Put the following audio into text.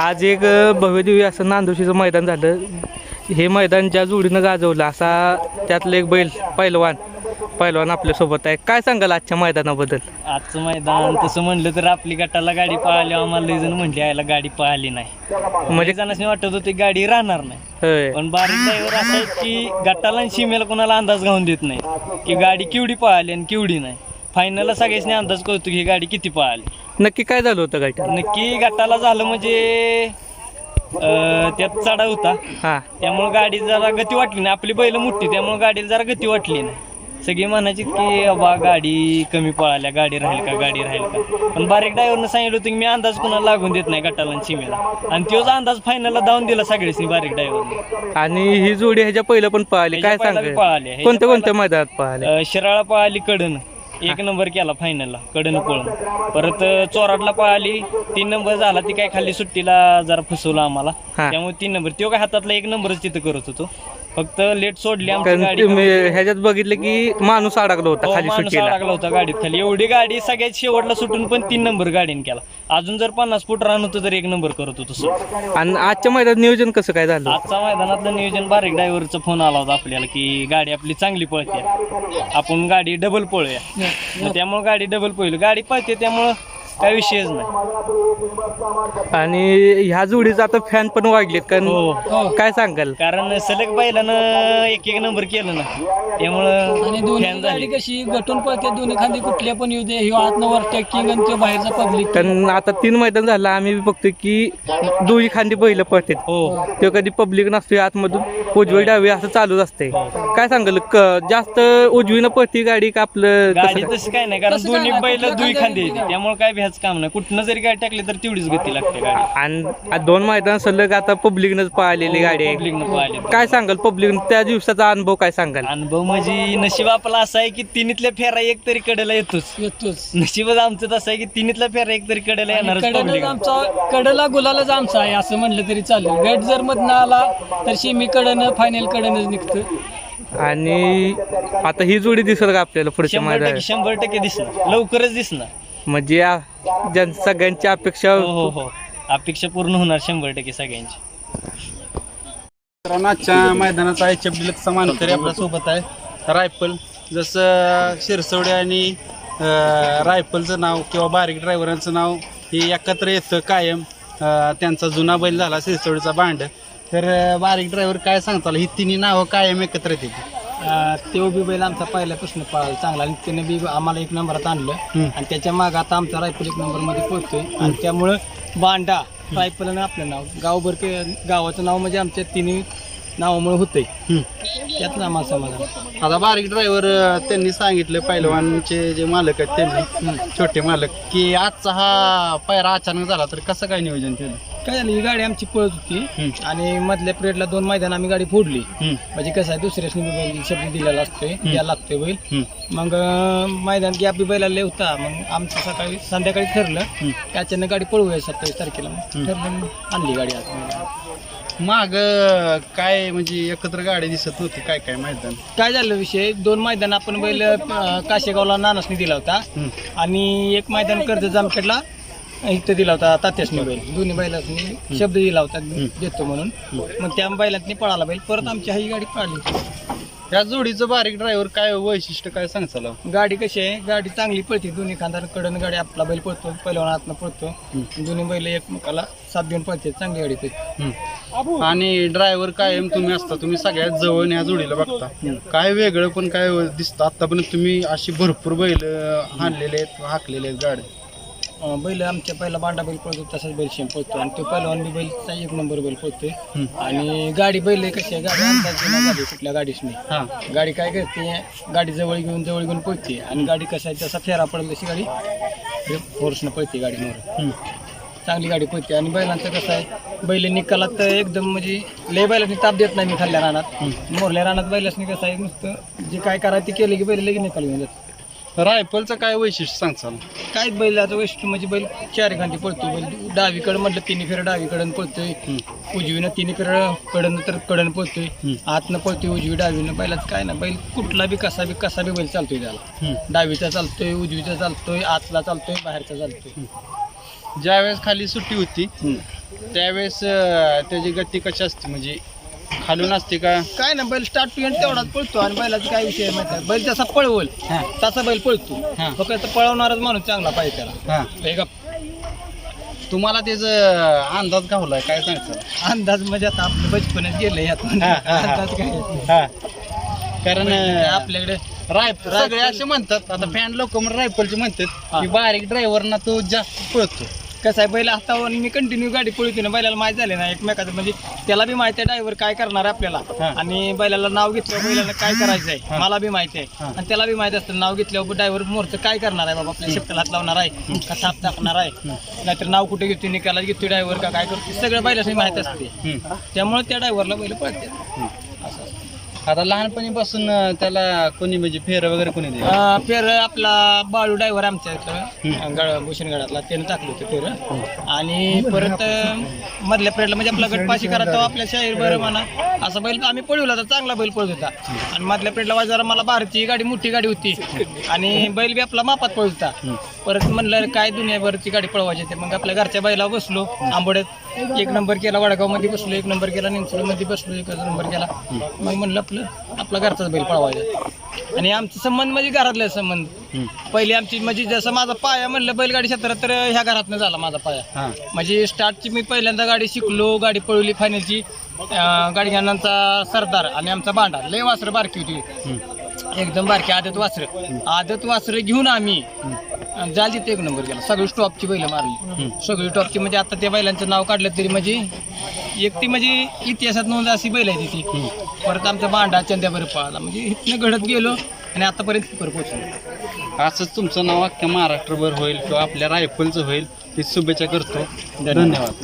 आज एक अ, भव्यदिव्य असं नांदोशीचं मैदान झालं. हे मैदान ज्या जोडीनं गाजवलं असा त्यातलं एक बैल पैलवान. पैलवान आपल्यासोबत आहे. काय सांगाल आजच्या मैदानाबद्दल? आजचं मैदान तसं म्हणलं तर आपली गटाला गाडी पळाली. आम्हाला जण म्हणले यायला गाडी पळाली नाही. म्हणजे जणांनी वाटत होती गाडी राहणार नाही. पण बारीक ड्रायव्हर असं आहे की गटाला आणि सीमेला कोणाला अंदाज घालून देत नाही. की गाडी केवढी पळाली आणि केवढी नाही. फायनलला सगळ्यांनी अंदाज करतो की ही गाडी किती पळाली. नक्की काय झालं होतं गाडी नक्की गटाला झालं म्हणजे अं, त्यात चढा होता. हां. त्यामुळे गाडी जरा गती वाटली नाही. आपली बैल मोठी त्यामुळे गाडीला जरा गती वाटली नाही. सगळी म्हणायची की बा गाडी कमी पळाल्या. गाडी राहील का? गाडी राहील का? पण बारीक ड्रायव्हरनं सांगितलं होतं की मी अंदाज कोणाला लागून देत नाही गटाला आणि सीमेला. आणि तोच अंदाज फायनलला धावून दिला सगळ्यांनी बारीक ड्रायव्हरने आणि ही जोडी ह्याच्या पहिलं पण पळाली. काय ह्याच्या पहिला सांगाल बी पळाली. ह्याच्या कोणत्या कोणत्या मैदानात पळाले? शिराळा पळाली कडन. एक नंबर केला फायनलला कडन पळून. परत चोराडला पळाली तीन नंबर झाला ती काय खाली सुट्टीला जरा फसवलं आम्हाला. त्यामुळे तीन नंबर तो काय हातातला एक नंबरच तिथं करत होतो. फक्त लेट सोडली आमची कारण गाडी. तुम्ही ह्याच्यात बघितलं की माणूस अडकला होता हो, खाली माणूस अडकला होता गाडीत खाली. एवढी गाडी सगळ्यात शेवटला सुटून पण तीन नंबर गाडीने केला. अजून जर पन्नास फूट राहत होतं तर एक नंबर करत होतो. आणि आजच्या मैदानात नियोजन कसं काय झालं? आजचा मैदानातलं नियोजन बारीक ड्रायव्हरचा फोन आला होता आपल्याला की गाडी आपली चांगली पळते. आपण गाडी डबल पळूया. मग त्यामुळे गाडी डबल पळली. गाडी पळते त्यामुळं काय विषयच नाही. आणि ह्या जोडीचा आता फॅन पण वाढलेत कारण हो. काय सांगाल? कारण सलग बैलानं एक एक नंबर केलं ना. त्यामुळं आणि दोन्ही फॅन झाली कशी गटून पळते दोन्ही खांदी कुठल्या पण येऊ दे ह्यो आतनवर टॅकिंग आणि तो बाहेरचा पब्लिक कारण आता तीन मैदान झालं आम्ही बी बघतोय की दोन्ही खांदी पहिलं पडते हो. तो कधी पब्लिक नसतोय आतमधून. उजवी डावी असं चालूच असते काय सांगाल? क- जास्त उजवीनं पडती गाडी का आपलं कसं गाडी काय? तसं काय नाही कारण दोन्ही नाही, बैल दुई खांदे येते त्यामुळे काय भ्याच काम नाही. कुठनं जरी गाडी टाकली तर तेवढीच गती लागते गाडी. आणि आ- दोन मैदान सलग आता पब्लिकनंच पळालेली गाडी आहे. पब्लिकनं पाहिले काय सांगाल? पब्लिक त्या दिवसाचा अनुभव काय सांगाल? अनुभव म्हणजे नशीब आपला असा आहे की तिन्हीतल्या फेरा एक तरी कडेला येतोच. येतोच. नशीबच आमचं तसं आहे की तिन्हीतला फेरा एक तरी कडेला येणारच कडला पब्लिक आमचा कडला गुलालच आमचा आहे असं म्हणलं तरी चालेल. गट जर मधनं आला तर शेमी कडनं फायनल कडनच निघतं. आणि आता ही जोडी दिसेल का आपल्याला पुढच्या शंभर टक्के मैदानात? शंभर टक्के दिसणार. लवकरच दिसणार. म्हणजे या ज्यां सगळ्यांची अपेक्षा हो हो हो. अपेक्षा पूर्ण होणार शंभर टक्के सगळ्यांची. आजच्या मैदानाचा एच एफ डिलक्सचा मानकरी आपल्यासोबत आहे. रायफल जसं शिरसवडे आणि अं, रायफलचं नाव किंवा बारीक ड्रायव्हरांचं नाव हे एकत्र येतं कायम. अं, त्यांचा जुना बैल झाला शिरसवडीचा बांड तर बारीक ड्रायव्हर काय सांगताल? ही तिन्ही नावं कायम एकत्र येते तो बी बैल आमचा पहिल्यापासून पळाला चांगला आणि त्याने बी आम्हाला एक नंबरात आणलं. आणि त्याच्यामागे आता आमचा रायफल एक नंबरमध्ये पोहोचतोय. आणि त्यामुळं बांडा रायफल आणि आपलं नाव. गावभर के गावाचं नाव म्हणजे आमच्या तिन्ही नावामुळे होतंय. त्यात आम्हाला समाधान. आता बारीक ड्रायव्हर त्यांनी सांगितलं पहिलवानचे जे मालक आहेत त्यांनी छोटे मालक की आजचा हा पायरा अचानक झाला तर कसं काय नियोजन केलं? काय झालं ही गाडी आमची पळत होती. आणि मधल्या पिरियडला दोन मैदान आम्ही गाडी फोडली. हम्म. म्हणजे कसं आहे दुसऱ्यासनी बी बैल शब्द दिलेला असतोय द्यायला लागतोय बैल. हम्म. मग अं, मैदान गॅप बी बैलाला होता. मग आमचं सकाळी संध्याकाळी ठरलं. की अचानक गाडी पळवूया सत्तावीस तारखेला. मग ठरलं मग. आणली गाडी आज. माग काय म्हणजे एकत्र गाडी दिसत होती काय काय मैदान? काय झालं विषय? दोन मैदान आपण बैल अं, काशेगावला नानासनी दिला होता. आणि एक मैदान कर्ज जामखेडला इथं दिला होता तात्यासनी बैल. दोन्ही बैलासनी शब्द दिला होता देतो म्हणून. मग त्या बैलातनी पळाला बैल. परत आमची ही गाडी पळाली. या जोडीचं बारीक ड्रायव्हर काय वैशिष्ट्य काय सांगचाल गाडी कशी आहे? गाडी चांगली पळते. दोन्ही खांदार कडन गाडी आपला बैल पळतो पहिलवान हातनं पळतो दोन्ही बैल एकमेकाला साथ देऊन पळते. चांगली गाडी पळते. आणि ड्रायव्हर कायम तुम्ही असता. तुम्ही सगळ्यात जवळ या जोडीला बघता. काय वेगळं पण काय दिसतं? आतापर्यंत तुम्ही अशी भरपूर बैल आणलेले आहेत हाकलेले आहेत गाडी अं, बैल आमच्या पहिला बांडा बैल पळतो तसाच बैल शेम पळतो आणि तो पहिलवान बी बैलचा एक नंबर बैल पळतोय. आणि गाडी बैल आहे कशी आहे? गाडी अंदाज गाडी कुठल्या गाडीच नाही. हा. गाडी काय करते गाडी जवळ घेऊन जवळ घेऊन पळते. आणि गाडी कसं आहे जसा फेरा पडेल तशी गाडी फोर्सनं पळते गाडी मोर चांगली गाडी पळते. आणि बैलांचं कसं आहे बैल निकालात तर एकदम म्हणजे लय बैलांनी ताप देत नाही मी खाल्ल्या रानात. मोरल्या रानात बैलासनी कसं आहे नुसतं जे काय करायचं ते केलं की बैल लगेच निकाल घेऊन जात रायफलचं काय वैशिष्ट्य सांगचाल काय बैलाचं वैशिष्ट्य म्हणजे बैल चार एखादी पळतो बैल. डावीकडं म्हटलं तिन्ही फेर डावीकडं पळतोय. उजवीनं तिन्ही फेर कडन तर कडन पळतोय. आतनं पळतोय उजवी डावीनं. बैलाचं काय ना बैल कुठला बी कसा बी कसा बी बैल चालतोय त्याला. डावीचा चालतोय उजवीचा चालतोय आतला चालतोय बाहेरचा चालतोय. ज्यावेळेस खाली सुट्टी होती त्यावेळेस त्याची गती कशी असते? म्हणजे खालून असते का? काय ना बैल स्टार्ट टू एंड तेवढाच पळतो आणि बैलाचा काय विषय आहे माहिती आहे? बैल जसा पळवल हा. तसा बैल पळतो. हा. फक्त पळवणारच माणूस चांगला पाहिजे त्याला. हा. हे का तुम्हाला त्याचा अंदाज गावलाय काय सांगता? अंदाज म्हणजे आता आपलं बचपनच गेलं यातून. हा, हा, हा. अंदाज काय? हा. कारण अं, आपल्याकडे रायफल सगळे असे म्हणतात. आता फॅन लोक रायफलचे म्हणतात की बारीक ड्रायव्हरना तो जास्त पळतो. कसं आहे बैल हातावर मी कंटिन्यू गाडी पळवते ना बैलाला माहीत झाले ना एकमेकाचं. म्हणजे त्याला बी माहिती आहे ड्रायव्हर काय करणार आहे आपल्याला. आणि बैलाला नाव घेतल्यावर बैलाला काय करायचं आहे मला बी माहिती आहे. आणि त्याला बी माहिती असतं नाव घेतल्यावर ड्रायव्हर मोरचं काय करणार आहे बाबा आपल्या शेपटाला हात लावणार आहे का थाप टाकणार आहे. नाहीतर नाव कुठे घेतो निकाला घेतो ड्रायव्हर का काय करतो सगळं बैलाशी माहिती असते. त्यामुळे त्या ड्रायव्हरला बैल पळते आता लहानपणीपासून त्याला कोणी म्हणजे फेर वगैरे कोणी दे अं, फेर आपला बाळू ड्रायव्हर आमच्या इथं गड भूषणगडातला त्यानं टाकलं होतं फेर. आणि परत अं, मधल्या पिरियडला म्हणजे आपला गटपाशी करा तेव्हा आपल्या शाहीर बरं म्हणा. असा बैल आम्ही पळवला होता चांगला बैल पळत होता. आणि मधल्या पिरियडला जरा मला भारतीय गाडी मोठी गाडी होती. आणि बैल बी आपला मापात पळत होता. परत म्हणलं काय दुनियाभरची गाडी पळवायची ते? मग आपल्या घरच्या बैला बसलो आंबोड्यात. एक नंबर केला वडगावमध्ये बसलो एक नंबर केला निमसोडमध्ये बसलो एक नंबर केला. मग म्हणलं आपलं आपला घरचाच बैल पळवायचा. आणि आमचे संबंध म्हणजे घरातले संबंध. पहिले आमची म्हणजे जसं माझा पाया म्हणलं बैलगाडी क्षेत्रात तर ह्या घरातनं झाला माझा पाया. म्हणजे स्टार्टची मी पहिल्यांदा गाडी शिकलो गाडी पळवली फायनलची गाडी घेण्याचा सरदार आणि आमचा बांडा लय वासरं बारकी होती. एकदम बारकी आदत वासरं. आदत वासरं घेऊन आम्ही जाल तिथे एक नंबर केला सगळी स्टॉपची बैल मारली. सगळी टॉपची म्हणजे आता त्या बैलांचं नाव काढलं तरी म्हणजे एक ती म्हणजे इतिहासात नोंद अशी बैल आहे तिथे परत आमचा बांडा चंद्यावर पळाला. म्हणजे इथनं घडत गेलो आणि आतापर्यंत तिथपर्यंत पोहोचलो. असंच तुमचं नाव अख्ख्या महाराष्ट्रभर होईल किंवा आपल्या रायफलचं होईल. ही शुभेच्छा करतो. धन्यवाद.